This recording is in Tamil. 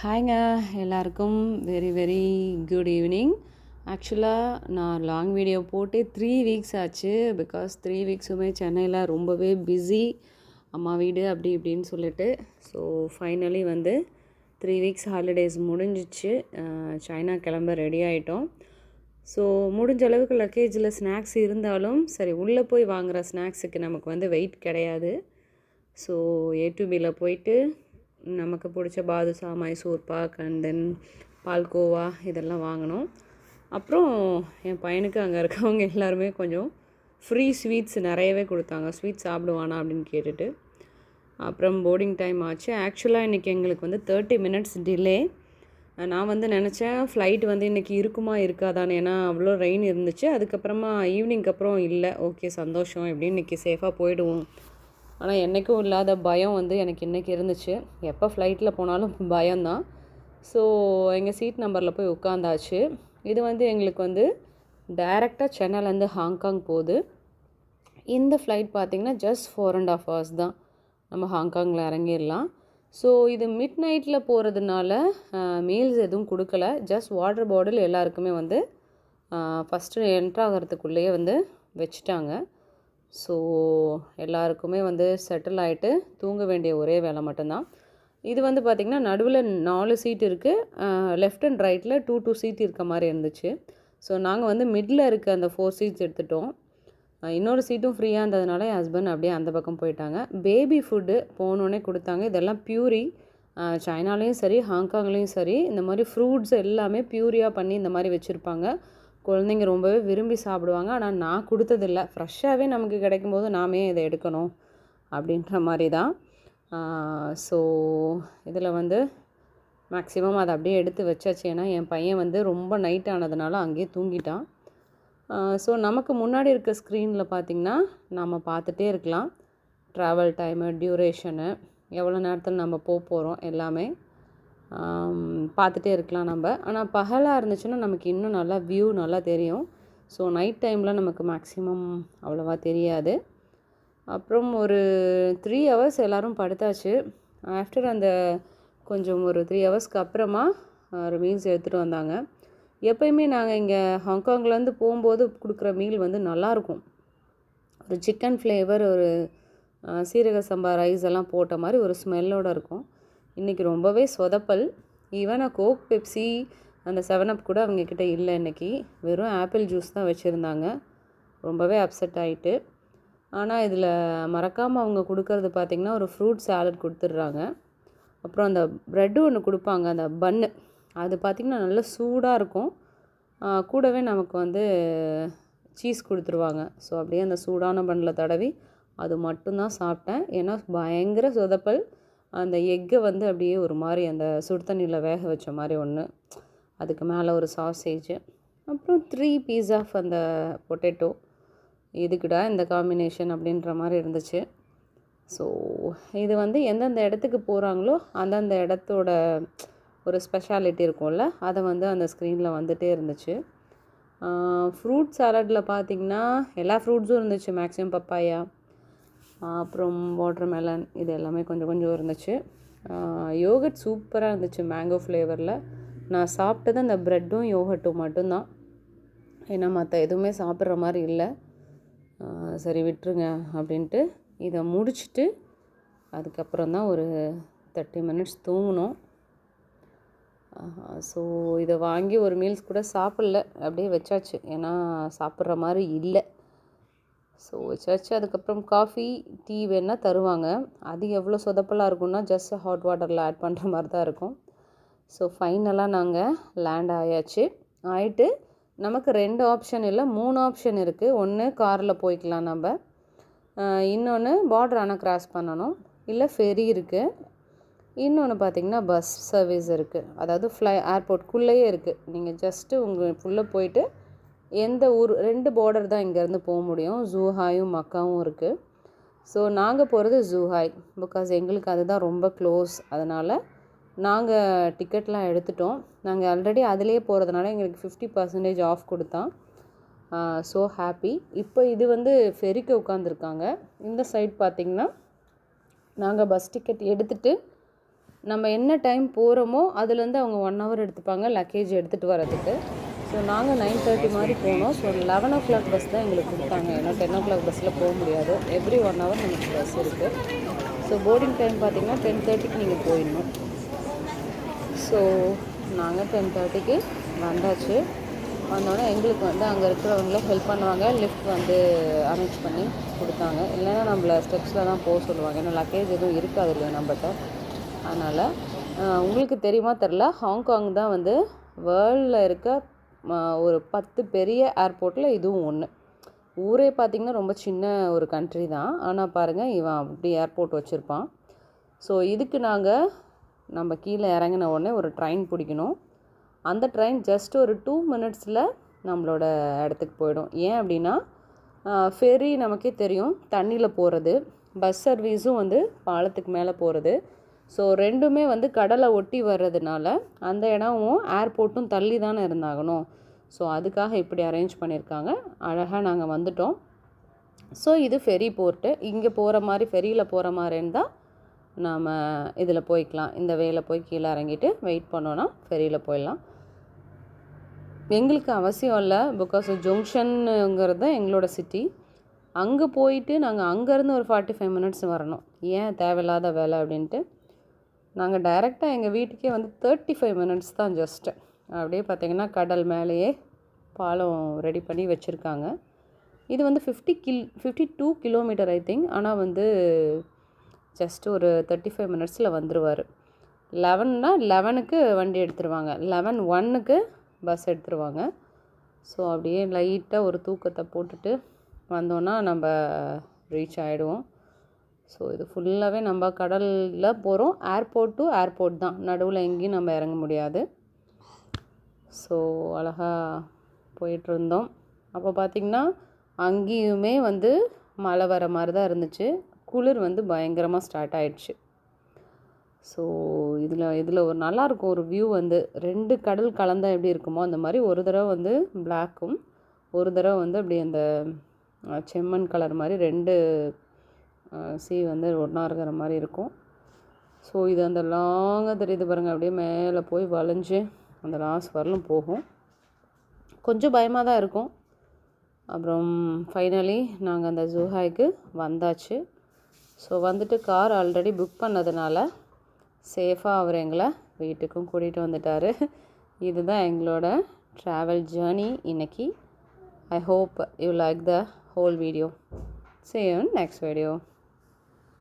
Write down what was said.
ஹாய்ங்க எல்லாருக்கும் வெரி வெரி குட் ஈவினிங் ஆக்சுவலாக நான் லாங் வீடியோ போட்டு த்ரீ வீக்ஸ் ஆச்சு. பிகாஸ் த்ரீ வீக்ஸுமே சென்னையில் ரொம்பவே பிஸி அம்மா வீடு அப்படி இப்படின்னு சொல்லிட்டு. ஸோ ஃபைனலி வந்து த்ரீ வீக்ஸ் ஹாலிடேஸ் முடிஞ்சிச்சு. சைனா கிளம்ப ரெடி ஆகிட்டோம் ஸோ முடிஞ்ச அளவுக்கு லக்கேஜில் ஸ்நாக்ஸ் இருந்தாலும் சரி உள்ளே போய் வாங்குகிற ஸ்நாக்ஸுக்கு நமக்கு வந்து வெயிட் கிடையாது. ஸோ ஏ டு பியில் போயிட்டு நமக்கு பிடிச்ச பாதுஷா மைசூர் பாக் அண்ட் தென் பால்கோவா இதெல்லாம் வாங்கினோம். அப்புறம் என் பையனுக்கு அங்கே இருக்கவங்க எல்லாருமே கொஞ்சம் ஃப்ரீ ஸ்வீட்ஸ் நிறையவே கொடுத்தாங்க. ஸ்வீட் சாப்பிடுவானா அப்படின்னு கேட்டுட்டு. அப்புறம் போர்டிங் டைம் ஆச்சு. ஆக்சுவலாக இன்றைக்கி எங்களுக்கு வந்து தேர்ட்டி மினிட்ஸ் டிலே நான் வந்து நினச்சேன் ஃப்ளைட் வந்து இன்றைக்கி இருக்குமா இருக்காதான்னு. ஏன்னா அவ்வளோ ரெயின் இருந்துச்சு. அதுக்கப்புறமா ஈவினிங்க்கு அப்புறம் இல்லை. ஓகே சந்தோஷம். எப்படின்னு இன்றைக்கி சேஃபாக போயிடுவோம். ஆனால் என்றைக்கும் இல்லாத பயம் வந்து எனக்கு இன்றைக்கி இருந்துச்சு. எப்போ ஃப்ளைட்டில் போனாலும் பயம்தான். ஸோ எங்கள் சீட் நம்பரில் போய் உட்காந்தாச்சு. இது வந்து எங்களுக்கு வந்து டைரெக்டாக சென்னையிலேருந்து ஹாங்காங் போகுது. இந்த ஃப்ளைட் பார்த்திங்கன்னா just four and half hours தான். நம்ம ஹாங்காங்கில் இறங்கிடலாம். ஸோ இது மிட் நைட்டில் போகிறதுனால மீல்ஸ் எதுவும் கொடுக்கல. ஜஸ்ட் வாட்டர் பாட்டில் எல்லாருக்குமே வந்து ஃபஸ்ட்டு என்ட்ராகிறதுக்குள்ளேயே வந்து வச்சுட்டாங்க. ஸோ எல்லாருக்குமே வந்து செட்டில் ஆகிட்டு தூங்க வேண்டிய ஒரே வேலை மட்டும்தான். இது வந்து பார்த்திங்கன்னா நடுவில் நாலு சீட் இருக்குது லெஃப்ட் அண்ட் ரைட்டில் டூ டூ சீட் இருக்க மாதிரி இருந்துச்சு. ஸோ நாங்கள் வந்து மிடில் இருக்க அந்த ஃபோர் சீட்ஸ் எடுத்துட்டோம். இன்னொரு சீட்டும் ஃப்ரீயாக இருந்ததுனால என் ஹஸ்பண்ட் அப்படியே அந்த பக்கம் போயிட்டாங்க. பேபி ஃபுட்டு போனோடனே கொடுத்தாங்க. இதெல்லாம் பியூரி சைனாலேயும் சரி ஹாங்காங்லேயும் சரி இந்த மாதிரி ஃப்ரூட்ஸ் எல்லாமே பியூரியாக பண்ணி இந்த மாதிரி வச்சுருப்பாங்க. குழந்தைங்க ரொம்பவே விரும்பி சாப்பிடுவாங்க. ஆனால் நான் கொடுத்ததில்ல. ஃப்ரெஷ்ஷாகவே நமக்கு கிடைக்கும்போது நாமே இதை எடுக்கணும் அப்படின்ற மாதிரி தான் ஸோ இதில் வந்து மேக்ஸிமம் அதை அப்படியே எடுத்து வச்சாச்சு. ஏன்னா என் பையன் வந்து ரொம்ப நைட் ஆனதுனால அங்கேயே தூங்கிட்டான். ஸோ நமக்கு முன்னாடி இருக்க ஸ்க்ரீனில் பார்த்திங்கன்னா நம்ம பார்த்துட்டே இருக்கலாம். ட்ராவல் டைமு டியூரேஷனு எவ்வளோ நேரத்தில் நம்ம போக போகிறோம் எல்லாமே. பார்த்துட்டே இருக்கலாம் நம்ம. ஆனால் பகலாக இருந்துச்சுன்னா நமக்கு இன்னும் நல்லா வியூ நல்லா தெரியும். ஸோ நைட் டைமில் நமக்கு மேக்ஸிமம் அவ்வளோவா தெரியாது. அப்புறம் ஒரு த்ரீ ஹவர்ஸ் எல்லோரும் படுத்தாச்சு. ஆஃப்டர் அந்த கொஞ்சம் ஒரு த்ரீ ஹவர்ஸ்க்கு அப்புறமா ஒரு மீல்ஸ் எடுத்துகிட்டு வந்தாங்க. எப்பயுமே நாங்கள் இங்கே ஹாங்காங்லேருந்து போகும்போது கொடுக்குற மீல் வந்து நல்லாயிருக்கும் ஒரு சிக்கன் ஃப்ளேவர் ஒரு சீரக சம்பா ரைஸ் எல்லாம் போட்ட மாதிரி ஒரு ஸ்மெல்லோடு இருக்கும். இன்றைக்கி ரொம்பவே சொதப்பல். ஈவன் கோக் பெப்சி அந்த செவன் அப் கூட அவங்கக்கிட்ட இல்லை இன்றைக்கி வெறும் ஆப்பிள் ஜூஸ் தான் வச்சுருந்தாங்க. ரொம்பவே அப்செட் ஆகிட்டு ஆனால் இதில் மறக்காமல் அவங்க கொடுக்கறது பார்த்திங்கன்னா ஒரு ஃப்ரூட் சாலட் கொடுத்துட்றாங்க. அப்புறம் அந்த ப்ரெட்டு ஒன்று கொடுப்பாங்க அந்த பன்னு அது பார்த்திங்கன்னா நல்லா சூடாக இருக்கும். கூடவே நமக்கு வந்து சீஸ் கொடுத்துருவாங்க. ஸோ அப்படியே அந்த சூடான பன்னில் தடவி அது மட்டும்தான் சாப்பிட்டேன். ஏன்னா பயங்கர சொதப்பல். அந்த எக்கை வந்து அப்படியே ஒரு மாதிரி அந்த சுடு தண்ணியில் வேக வச்ச மாதிரி ஒன்று அதுக்கு மேலே ஒரு சாசேஜ் அப்புறம் த்ரீ பீஸ் ஆஃப் அந்த பொட்டேட்டோ இதுக்குடா இந்த காம்பினேஷன் அப்படின்ற மாதிரி இருந்துச்சு. ஸோ இது வந்து எந்தெந்த இடத்துக்கு போகிறாங்களோ அந்தந்த இடத்தோட ஒரு ஸ்பெஷாலிட்டி இருக்கும்ல அதை வந்து அந்த ஸ்க்ரீனில் வந்துகிட்டே இருந்துச்சு. ஃப்ரூட் சாலட்டில் பார்த்திங்கன்னா எல்லா ஃப்ரூட்ஸும் இருந்துச்சு மேக்ஸிமம் பப்பாயா அப்புறம் வாட்டர் மெலன் இது எல்லாமே கொஞ்சம் கொஞ்சம் இருந்துச்சு. யோகட் சூப்பராக இருந்துச்சு மேங்கோ ஃப்ளேவரில் நான் சாப்பிட்டது அந்த ப்ரெட்டும் யோகட்டும் மட்டும்தான். ஏன்னா மற்ற எதுவுமே சாப்பிட்ற மாதிரி இல்லை. சரி விட்டுருங்க அப்படின்ட்டு இதை முடிச்சுட்டு அதுக்கப்புறம் தான் ஒரு தேர்ட்டி மினிட்ஸ் தூங்கினோம் ஸோ இதை வாங்கி ஒரு மீல்ஸ் கூட சாப்பிடல. அப்படியே வச்சாச்சு. ஏன்னா சாப்பிட்ற மாதிரி இல்லை. ஸோ வச்சாச்சு. அதுக்கப்புறம் காஃபி டீ வேணால் தருவாங்க. அது எவ்வளோ சொதப்பலாக இருக்கும்னா ஜஸ்ட் ஹாட் வாட்டரில் ஆட் பண்ணுற மாதிரி தான் இருக்கும். ஸோ ஃபைனலாக நாங்கள் லேண்ட் ஆயாச்சு. ஆயிட்டு நமக்கு ரெண்டு ஆப்ஷன் இல்லை மூணு ஆப்ஷன் இருக்குது ஒன்று காரில் போய்க்கலாம் நம்ம. இன்னொன்று பார்டர் ஆனால் கிராஸ் பண்ணணும். இல்லை ஃபெரி இருக்குது இன்னொன்று பார்த்திங்கன்னா பஸ் சர்வீஸ் இருக்குது அதாவது ஃப்ளை ஏர்போர்ட்குள்ளேயே இருக்குது நீங்கள் ஜஸ்ட்டு உங்கள் உள்ளே போயிட்டு எந்த ஊர் ரெண்டு பார்டர் தான் இங்கேருந்து போக முடியும். ஜூஹாயும் மக்காவும் இருக்குது ஸோ நாங்கள் போகிறது ஜூஹாய் பிகாஸ் எங்களுக்கு அதுதான் ரொம்ப க்ளோஸ் அதனால் நாங்கள் டிக்கெட்லாம் எடுத்துட்டோம். நாங்கள் ஆல்ரெடி அதிலே போகிறதுனால எங்களுக்கு ஃபிஃப்டி பர்சன்டேஜ் ஆஃப் கொடுத்தான். ஸோ ஹாப்பி இப்போ இது வந்து ஃபெரிக்கு உட்காந்துருக்காங்க இந்த சைட் பார்த்திங்கன்னா நாங்கள் பஸ் டிக்கெட் எடுத்துகிட்டு நம்ம என்ன டைம் போகிறோமோ அதுலேருந்து அவங்க ஒன் ஹவர் எடுத்துப்பாங்க லக்கேஜ் எடுத்துகிட்டு வரதுக்கு ஸோ நாங்கள் நைன் தேர்ட்டி மாதிரி போனோம். So eleven o'clock bus தான் எங்களுக்கு கொடுத்தாங்க. ஏன்னா டென் ஓ கிளாக் பஸ்ஸில் போக முடியாது. எவ்ரி ஒன் ஹவர் நமக்கு பஸ் இருக்குது ஸோ போர்டிங் டைம் பார்த்தீங்கன்னா டென் தேர்ட்டிக்கு நீங்கள் போயிடணும். ஸோ நாங்கள் டென் தேர்ட்டிக்கு வந்தாச்சு. வந்தோடனே எங்களுக்கு வந்து அங்கே இருக்கிறவங்கள ஹெல்ப் பண்ணுவாங்க. லிஃப்ட் வந்து அரேஞ்ச் பண்ணி கொடுத்தாங்க. இல்லைன்னா நம்மள ஸ்டெப்ஸில் தான் போக சொல்லுவாங்க. ஏன்னா லக்கேஜ் எதுவும் இருக்காது இல்லையா நம்மகிட்ட. அதனால் உங்களுக்கு தெரியுமா தெரில ஹாங்காங் தான் வந்து வேர்ல்டில் இருக்க ஒரு பத்து பெரிய ஏர்போர்ட்டில் இதுவும் ஒன்று ஊரே பார்த்திங்கன்னா ரொம்ப சின்ன ஒரு கண்ட்ரி தான். ஆனால் பாருங்கள் இவன் அப்படி ஏர்போர்ட் வச்சுருப்பான். ஸோ இதுக்கு நாங்கள் நம்ம கீழே இறங்கின உடனே ஒரு ட்ரெயின் பிடிக்கணும். அந்த ட்ரெயின் ஜஸ்ட் ஒரு டூ மினிட்ஸில் நம்மளோட இடத்துக்கு போயிடும். ஏன் அப்படின்னா ஃபெரி நமக்கே தெரியும். தண்ணியில் போகிறது பஸ் சர்வீஸும் வந்து பாலத்துக்கு மேலே போகிறது ஸோ ரெண்டுமே வந்து கடலை ஒட்டி வர்றதுனால அந்த இடமும் ஏர்போர்ட்டும் தள்ளி தானே இருந்தாகணும். ஸோ அதுக்காக இப்படி அரேஞ்ச் பண்ணியிருக்காங்க. அழகாக நாங்கள் வந்துட்டோம். ஸோ இது ஃபெரி போர்ட்டு இங்கே போகிற மாதிரி ஃபெரியில் போகிற மாதிரி இருந்தால் நாம் இதில் போய்க்கலாம். இந்த வேலை போய் கீழே இறங்கிட்டு வெயிட் பண்ணோன்னா ஃபெரியில் போயிடலாம். எங்களுக்கு அவசியம் இல்லை பிகாஸ் ஜங்ஷனுங்கிறது தான் எங்களோட சிட்டி அங்கே போயிட்டு நாங்கள் அங்கேருந்து ஒரு ஃபார்ட்டி ஃபைவ் மினிட்ஸ் வரணும். ஏன் தேவையில்லாத வேலை அப்படின்ட்டு. நாங்கள் டைரெக்டாக எங்கள் வீட்டுக்கே வந்து தேர்ட்டி ஃபைவ் மினிட்ஸ் தான் ஜஸ்ட்டு அப்படியே பார்த்தீங்கன்னா கடல் மேலேயே பாலம் ரெடி பண்ணி வச்சுருக்காங்க. இது வந்து fifty kill fifty two kilometer I think ஆனால் வந்து ஜஸ்ட் ஒரு தேர்ட்டி ஃபைவ் மினிட்ஸில் வந்துடுவார் லெவன்னா லெவனுக்கு வண்டி எடுத்துருவாங்க. லெவன் ஒன்னுக்கு பஸ் எடுத்துருவாங்க. ஸோ அப்படியே லைட்டாக ஒரு தூக்கத்தை போட்டுட்டு வந்தோன்னா நம்ம ரீச் ஆகிடுவோம் ஸோ இது ஃபுல்லாகவே நம்ம கடலில் போகிறோம் ஏர்போர்ட் டு ஏர்போர்ட் தான். நடுவில் எங்கேயும் நம்ம இறங்க முடியாது. ஸோ அழகாக போயிட்டுருந்தோம் அப்போ பார்த்திங்கன்னா அங்கேயுமே வந்து மழை வர மாதிரி தான் இருந்துச்சு. குளிர் வந்து பயங்கரமாக ஸ்டார்ட் ஆயிடுச்சு. ஸோ இதில் இதில் ஒரு நல்லாயிருக்கும் ஒரு வியூ வந்து. ரெண்டு கடல் கலந்தால் எப்படி இருக்குமோ அந்த மாதிரி ஒரு தடவை வந்து பிளாக்கும் ஒரு தடவை வந்து அப்படி அந்த செம்மண் கலர் மாதிரி ரெண்டு சீ வந்து ஒன்றா இருக்கிற மாதிரி இருக்கும். ஸோ இது அந்த லாங்காக தெரியுது பாருங்கள் அப்படியே மேலே போய் வளைஞ்சு அந்த லாஸ்ட் வரலும் போகும். கொஞ்சம் பயமாக தான் இருக்கும். அப்புறம் ஃபைனலி நாங்கள் அந்த ஜூஹாய்க்கு வந்தாச்சு. ஸோ வந்துட்டு கார் ஆல்ரெடி புக் பண்ணதுனால சேஃபாக அவர் எங்களை வீட்டுக்கும் கூட்டிகிட்டு வந்துட்டார். இதுதான் எங்களோட ட்ராவல் ஜேர்னி இன்னைக்கு. I hope you like the whole video see next video